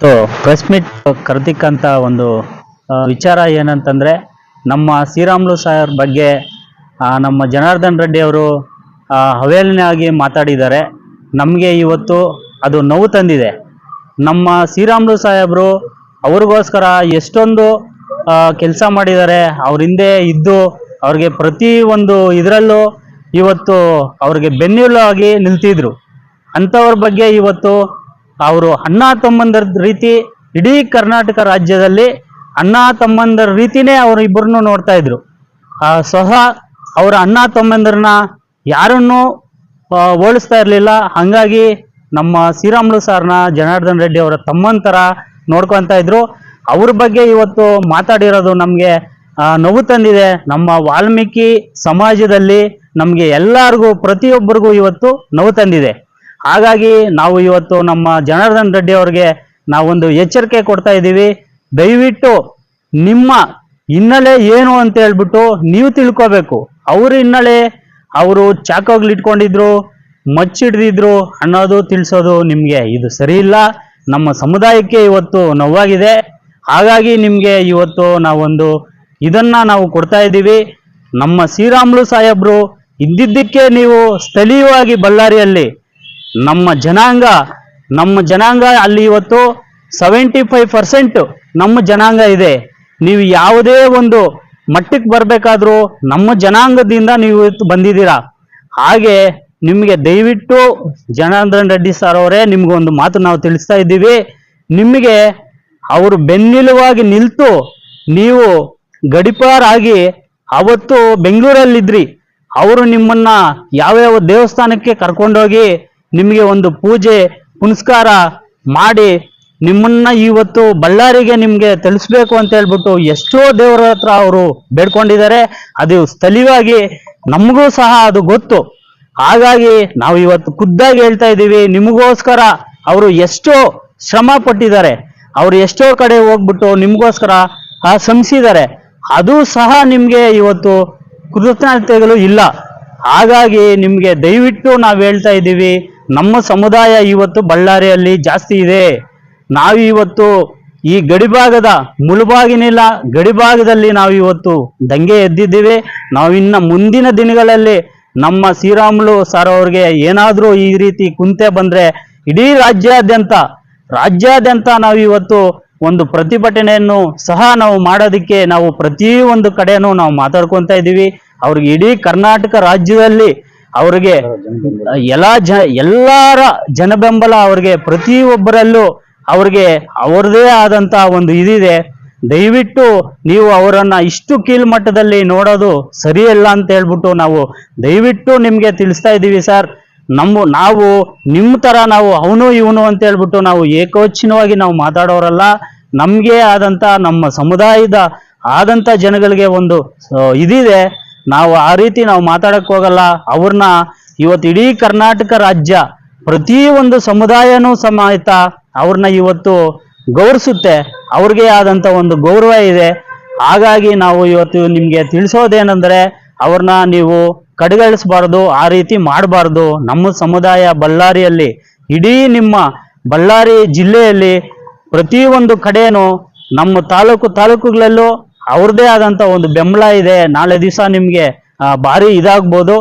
So press meet ಕರೆದಿಕ್ಕಂತ ಒಂದು ವಿಚಾರ ಏನಂತಂದ್ರೆ, ನಮ್ಮ ಶ್ರೀರಾಮ್ಲು ಸಾಹೇಬ್ರ ಬಗ್ಗೆ ನಮ್ಮ ಜನಾರ್ದನ್ ರೆಡ್ಡಿ ಅವರು ಹವೇಲಿನಾಗಿ ಮಾತಾಡಿದ್ದಾರೆ. ನಮಗೆ ಇವತ್ತು ಅದು ನೋವು ತಂದಿದೆ. ನಮ್ಮ ಶ್ರೀರಾಮ್ಲು ಸಾಹೇಬರು ಅವ್ರಿಗೋಸ್ಕರ ಎಷ್ಟೊಂದು ಕೆಲಸ ಮಾಡಿದ್ದಾರೆ. ಅವ್ರ ಹಿಂದೆ ಇದ್ದು, ಅವ್ರಿಗೆ ಪ್ರತಿ ಒಂದು ಇದರಲ್ಲೂ ಇವತ್ತು ಅವ್ರಿಗೆ ಬೆನ್ನೆಲುಬಾಗಿ ನಿಲ್ತಿದ್ರು. ಅಂಥವ್ರ ಬಗ್ಗೆ ಇವತ್ತು ಅವರು ಅಣ್ಣ ತಮ್ಮಂದರ ರೀತಿ ಇಡೀ ಕರ್ನಾಟಕ ರಾಜ್ಯದಲ್ಲಿ ಅಣ್ಣ ತಮ್ಮಂದರ ರೀತಿನೇ ಅವರು ಇಬ್ಬರನ್ನು ನೋಡ್ತಾ ಇದ್ರು. ಸಹ ಅವರ ಅಣ್ಣ ತಮ್ಮಂದರನ್ನ ಯಾರನ್ನೂ ಹೋಲಿಸ್ತಾ ಇರಲಿಲ್ಲ. ಹಂಗಾಗಿ ನಮ್ಮ ಶ್ರೀರಾಮ್ಲು ಸಾರ್ನ ಜನಾರ್ದನ್ ರೆಡ್ಡಿ ಅವರ ತಮ್ಮನ ಥರ ನೋಡ್ಕೊತಾ ಇದ್ರು. ಅವ್ರ ಬಗ್ಗೆ ಇವತ್ತು ಮಾತಾಡಿರೋದು ನಮಗೆ ನೋವು ತಂದಿದೆ. ನಮ್ಮ ವಾಲ್ಮೀಕಿ ಸಮಾಜದಲ್ಲಿ ನಮಗೆ ಎಲ್ಲರಿಗೂ, ಪ್ರತಿಯೊಬ್ಬರಿಗೂ ಇವತ್ತು ನೋವು ತಂದಿದೆ. ಹಾಗಾಗಿ ನಾವು ಇವತ್ತು ನಮ್ಮ ಜನಾರ್ದನ್ ರೆಡ್ಡಿ ಅವ್ರಿಗೆ ನಾವೊಂದು ಎಚ್ಚರಿಕೆ ಕೊಡ್ತಾ ಇದ್ದೀವಿ. ದಯವಿಟ್ಟು ನಿಮ್ಮ ಹಿನ್ನೆಲೆ ಏನು ಅಂತ ಹೇಳ್ಬಿಟ್ಟು ನೀವು ತಿಳ್ಕೋಬೇಕು. ಅವ್ರ ಹಿನ್ನೆಲೆ ಅವರು ಚಾಕೋಗ್ಲಿ ಇಟ್ಕೊಂಡಿದ್ರು, ಮಚ್ಚಿಡ್ದಿದ್ರು ಅನ್ನೋದು ತಿಳಿಸೋದು ನಿಮಗೆ ಇದು ಸರಿಯಿಲ್ಲ ನಮ್ಮ ಸಮುದಾಯಕ್ಕೆ ಇವತ್ತು ನೋವಾಗಿದೆ. ಹಾಗಾಗಿ ನಿಮಗೆ ಇವತ್ತು ನಾವೊಂದು ಇದನ್ನ ನಾವು ಕೊಡ್ತಾ ಇದ್ದೀವಿ. ನಮ್ಮ ಶ್ರೀರಾಮುಲು ಸಾಹೇಬ್ರು ಇದ್ದಿದ್ದಕ್ಕೆ ನೀವು ಸ್ಥಳೀಯವಾಗಿ ಬಳ್ಳಾರಿಯಲ್ಲಿ ನಮ್ಮ ಜನಾಂಗ ನಮ್ಮ ಜನಾಂಗ ಅಲ್ಲಿ ಇವತ್ತು ಸೆವೆಂಟಿ ಫೈವ್ ಪರ್ಸೆಂಟ್ ನಮ್ಮ ಜನಾಂಗ ಇದೆ. ನೀವು ಯಾವುದೇ ಒಂದು ಮಟ್ಟಕ್ಕೆ ಬರಬೇಕಾದ್ರೂ ನಮ್ಮ ಜನಾಂಗದಿಂದ ನೀವು ಇವತ್ತು ಬಂದಿದ್ದೀರಾ? ಹಾಗೆ ನಿಮಗೆ ದಯವಿಟ್ಟು ಜನಾರ್ದನ್ ರೆಡ್ಡಿ ಸರ್ ಅವರೇ ನಿಮ್ಗೊಂದು ಮಾತು ನಾವು ತಿಳಿಸ್ತಾ ಇದ್ದೀವಿ. ನಿಮಗೆ ಅವರು ಬೆನ್ನಿಲುವಾಗಿ ನಿಲ್ತು ನೀವು ಗಡಿಪಾರಾಗಿ ಅವತ್ತು ಬೆಂಗಳೂರಲ್ಲಿದ್ರಿ. ಅವರು ನಿಮ್ಮನ್ನ ಯಾವ್ಯಾವ ದೇವಸ್ಥಾನಕ್ಕೆ ಕರ್ಕೊಂಡೋಗಿ ನಿಮಗೆ ಒಂದು ಪೂಜೆ, ಪುನಸ್ಕಾರ ಮಾಡಿ ನಿಮ್ಮನ್ನ ಇವತ್ತು ಬಳ್ಳಾರಿಗೆ ನಿಮ್ಗೆ ತಿಳಿಸ್ಬೇಕು ಅಂತ ಹೇಳ್ಬಿಟ್ಟು ಎಷ್ಟೋ ದೇವರ ಹತ್ರ ಅವರು ಬೇಡ್ಕೊಂಡಿದ್ದಾರೆ. ಅದು ಸ್ಥಳೀಯವಾಗಿ ನಮಗೂ ಸಹ ಅದು ಗೊತ್ತು. ಹಾಗಾಗಿ ನಾವು ಇವತ್ತು ಖುದ್ದಾಗಿ ಹೇಳ್ತಾ ಇದ್ದೀವಿ, ನಿಮಗೋಸ್ಕರ ಅವರು ಎಷ್ಟೋ ಶ್ರಮ ಪಟ್ಟಿದ್ದಾರೆ. ಅವರು ಎಷ್ಟೋ ಕಡೆ ಹೋಗ್ಬಿಟ್ಟು ನಿಮಗೋಸ್ಕರ ಶ್ರಮಿಸಿದ್ದಾರೆ ಅದು ಸಹ ನಿಮಗೆ ಇವತ್ತು ಕೃತಜ್ಞತೆಗಳು ಇಲ್ಲ. ಹಾಗಾಗಿ ನಿಮಗೆ ದಯವಿಟ್ಟು ನಾವು ಹೇಳ್ತಾ ಇದ್ದೀವಿ ನಮ್ಮ ಸಮುದಾಯ ಇವತ್ತು ಬಳ್ಳಾರಿಯಲ್ಲಿ ಜಾಸ್ತಿ ಇದೆ. ನಾವು ಇವತ್ತು ಈ ಗಡಿಭಾಗದ ಮುಳುಬಾಗಿನಿಲ್ಲ, ಗಡಿಭಾಗದಲ್ಲಿ ನಾವು ಇವತ್ತು ದಂಗೆ ಎದ್ದಿದ್ದೀವಿ. ನಾವಿನ್ನ ಮುಂದಿನ ದಿನಗಳಲ್ಲಿ ನಮ್ಮ ಶ್ರೀರಾಮುಲು ಸರ್ ಅವ್ರಿಗೆ ಏನಾದರೂ ಈ ರೀತಿ ಕುಂತೆ ಬಂದ್ರೆ ಇಡೀ ರಾಜ್ಯಾದ್ಯಂತ ರಾಜ್ಯಾದ್ಯಂತ ನಾವು ಇವತ್ತು ಒಂದು ಪ್ರತಿಭಟನೆಯನ್ನು ಸಹ ನಾವು ಮಾಡೋದಕ್ಕೆ ನಾವು ಪ್ರತಿ ಒಂದು ಕಡೆನೂ ನಾವು ಮಾತಾಡ್ಕೊತಾ ಇದ್ದೀವಿ ಅವ್ರಿಗೆ ಇಡೀ ಕರ್ನಾಟಕ ರಾಜ್ಯದಲ್ಲಿ ಅವ್ರಿಗೆ ಎಲ್ಲ ಜ, ಎಲ್ಲರ ಜನಬೆಂಬಲ ಅವ್ರಿಗೆ ಪ್ರತಿಯೊಬ್ಬರಲ್ಲೂ ಅವ್ರಿಗೆ ಅವ್ರದೇ ಆದಂತ ಒಂದು ಇದಿದೆ. ದಯವಿಟ್ಟು ನೀವು ಅವರನ್ನ ಇಷ್ಟು ಕೀಳ್ಮಟ್ಟದಲ್ಲಿ ನೋಡೋದು ಸರಿಯಲ್ಲ ಅಂತ ಹೇಳ್ಬಿಟ್ಟು ನಾವು ದಯವಿಟ್ಟು ನಿಮ್ಗೆ ತಿಳಿಸ್ತಾ ಇದ್ದೀವಿ ಸರ್. ನಮ್ಮ, ನಾವು ನಿಮ್ಮ ತರ ನಾವು ಅವನು ಇವನು ಅಂತ ಹೇಳ್ಬಿಟ್ಟು ನಾವು ಏಕೋಚ್ಛಿನವಾಗಿ ನಾವು ಮಾತಾಡೋರಲ್ಲ. ನಮ್ಗೆ ಆದಂತ ನಮ್ಮ ಸಮುದಾಯದ ಆದಂತ ಜನಗಳಿಗೆ ಒಂದು ಇದಿದೆ. ನಾವು ಆ ರೀತಿ ನಾವು ಮಾತಾಡಕ್ ಹೋಗಲ್ಲ. ಅವ್ರನ್ನ ಇವತ್ತು ಇಡೀ ಕರ್ನಾಟಕ ರಾಜ್ಯ ಪ್ರತಿ ಒಂದು ಸಮುದಾಯನೂ ಸಮೇತ ಅವ್ರನ್ನ ಇವತ್ತು ಗೌರವಿಸುತ್ತೆ. ಅವ್ರಿಗೆ ಆದಂತ ಒಂದು ಗೌರವ ಇದೆ. ಹಾಗಾಗಿ ನಾವು ಇವತ್ತು ನಿಮ್ಗೆ ತಿಳಿಸೋದೇನೆಂದ್ರೆ ಅವ್ರನ್ನ ನೀವು ಕಡೆಗಣಿಸಬಾರ್ದು, ಆ ರೀತಿ ಮಾಡಬಾರ್ದು. ನಮ್ಮ ಸಮುದಾಯ ಬಳ್ಳಾರಿಯಲ್ಲಿ, ಇಡೀ ನಿಮ್ಮ ಬಳ್ಳಾರಿ ಜಿಲ್ಲೆಯಲ್ಲಿ ಪ್ರತಿಯೊಂದು ಕಡೆಯೂ ನಮ್ಮ ತಾಲೂಕು ತಾಲೂಕುಗಳಲ್ಲೂ ಅವ್ರದ್ದೇ ಆದಂತ ಒಂದು ಬೆಂಬಲ ಇದೆ. ನಾಳೆ ದಿವಸ ನಿಮ್ಗೆ ಭಾರಿ ಇದಾಗ್ಬೋದು.